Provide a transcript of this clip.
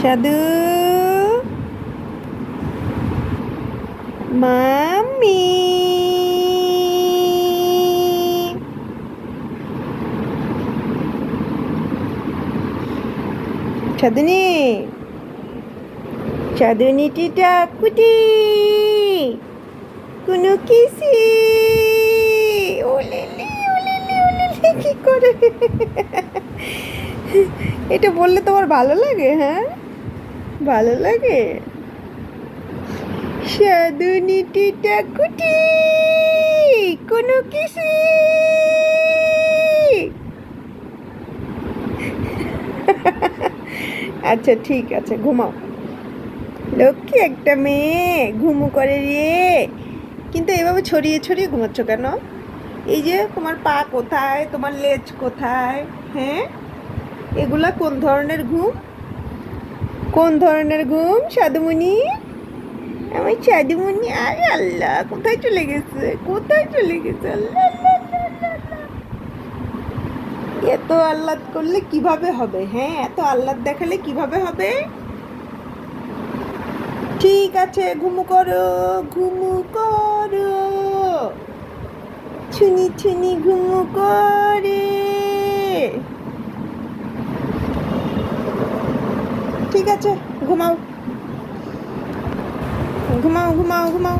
সাধু মামি সাধুনি সাধুনি টিটা কুটি কোনো কিসি ওলেলি ওলেলি ওলেলি কি করে এটা বললে তোমার ভালো লাগে হ্যাঁ ভালো লাগে? সাধুনি টিটা কুটি, কোনো কিসি আচ্ছা ঠিক আছে, ঘুমাও। লক্ষ্মী একটা মেয়ে, ঘুমু করে রে। কিন্তু এভাবে ছড়িয়ে ছড়িয়ে ঘুমাচ্ছ কেন? এই যে, তোমার পা কোথায়? তোমার লেজ কোথায়? হ্যাঁ? এগুলা কোন ধরনের ঘুম? কোন ধরনের ঘুম? সাধুমণি? আমার সাধুমণি, আরে আল্লাহ, কোথায় চলে গেছে? কোথায় চলে গেছে? আল্লাহ। এত আহ্লাদ করলে কীভাবে হবে হ্যাঁ? এত আহ্লাদ দেখালে কীভাবে হবে? ঠিক আছে, ঘুমু করো ঘুমু করো। ছুনি ছুনি, ঘুমু করে। ঠিক আছে ঘুমাও। ঘুমাও ঘুমাও ঘুমাও।